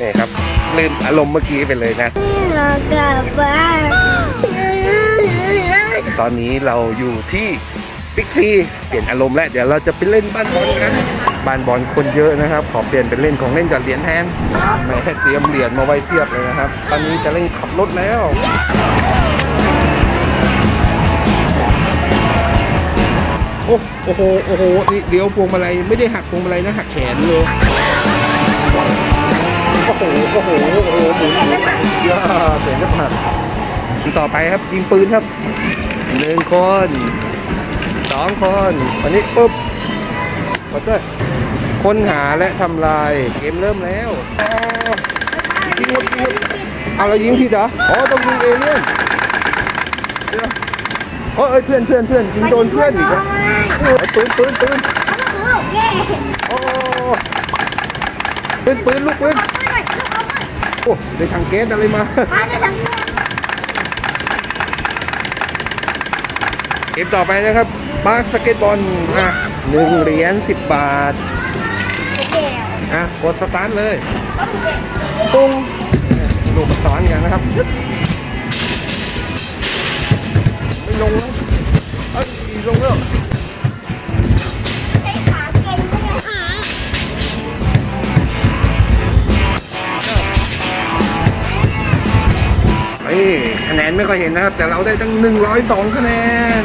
นี่ครับลืมอารมณ์เมื่อกี้ไปเลยนะเรากลับบ้านตอนนี้เราอยู่ที่บิ๊กซีเปลี่ยนอารมณ์แล้วเดี๋ยวเราจะไปเล่นบ้านบอลกันบ้านบอลคนเยอะนะครับ ขอเปลี่ยนเป็นเล่นของเล่นกับเหรียญแทนแม่เตรียมเหรียญมาไว้เทียบเลยนะครับ ตอนนี้จะเล่นขับรถแล้ว โอ้โอ้โหโอ้โหนี่เดี๋ยวพวงมาลัยไม่ได้หักพวงมาลัยนะหักแขนเลย โอ้โหโอ้โหโอ้โหหมุนหมุนย่าเสียงจะผ่านต่อไปครับยิงปืนครับหนึ่งคนสองคนวันนี้ปุ๊บกดด้วยค้นหาและทำลายเกมเริ่มแล้วอ๋อยิงหมดยิงหมดเอาเรายิงผิดเหรออ๋อต้องยิงเอเลี่ยนเดี๋ยวเอ้ยเพื่อนเพื่อนเพื่อนยิงโดนเพื่อนอีกแล้วปืนปืนปืนโอ้ปืนปืนลูกปืนโอ้ได้ทางแก๊สอะไรมามาจะทำเกมต่อไปนะครับบาสเกตบอลอะหนึ่งเหรียญสิบบาทแก้วอะกดสตาร์ทเลยก็ถูกแก้วปุ้งลูกสอนกันนะครับไม่ลงแล้วเอ้ยลงแล้ว คะแนนไม่ค่อยเห็นนะครับ แต่เราได้ตั้ง 102 คะแนน